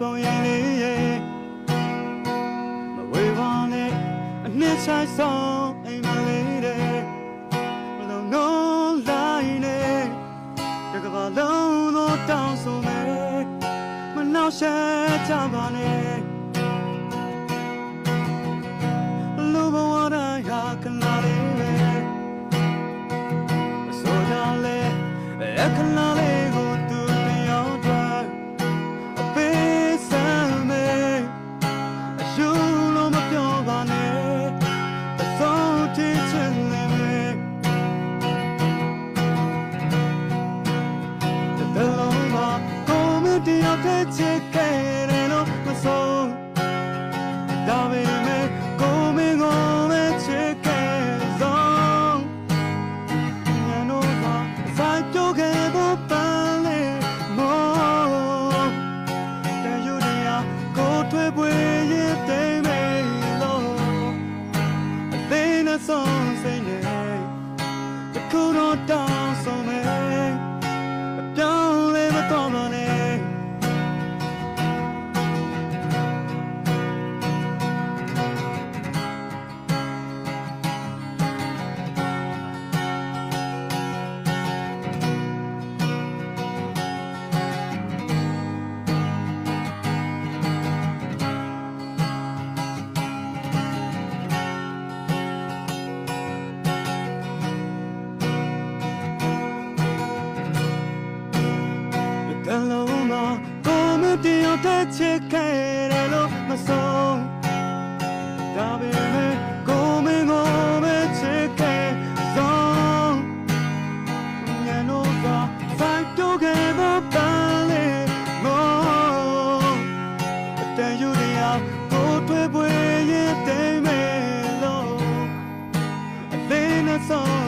ပုံရိပ်လေးရဲ့မဝေပါနဲ့အနှစ်ဆိုင်ဆုံးအိမ်မလေးတဲ့မလုံးလုံးလိုက်နဲ့တကဘာလုံးသောတောင်းဆိုမယ်မနှောက်ရှက်ကြပါနဲ့ ယောက်တည်းချစ်ခဲ့တယ်လို့မဆုံးဒါပေမဲ့ကိုမင်းကိုပဲချစ်ခဲ့ဆုံးညနိုးမှာစိုက်ပြုတ်ခဲ့ဖို့ပန်းလေးမောတန်ယူနေရကိုထွေးပွေရ လုံးမှာကိုမတယောက်တည်းချစ်ခဲ့တယ်လို့မဆုံးဒါပေမဲ့ကိုမင်းကိုပဲချစ်ခဲ့ဆုံးညနိုးကစို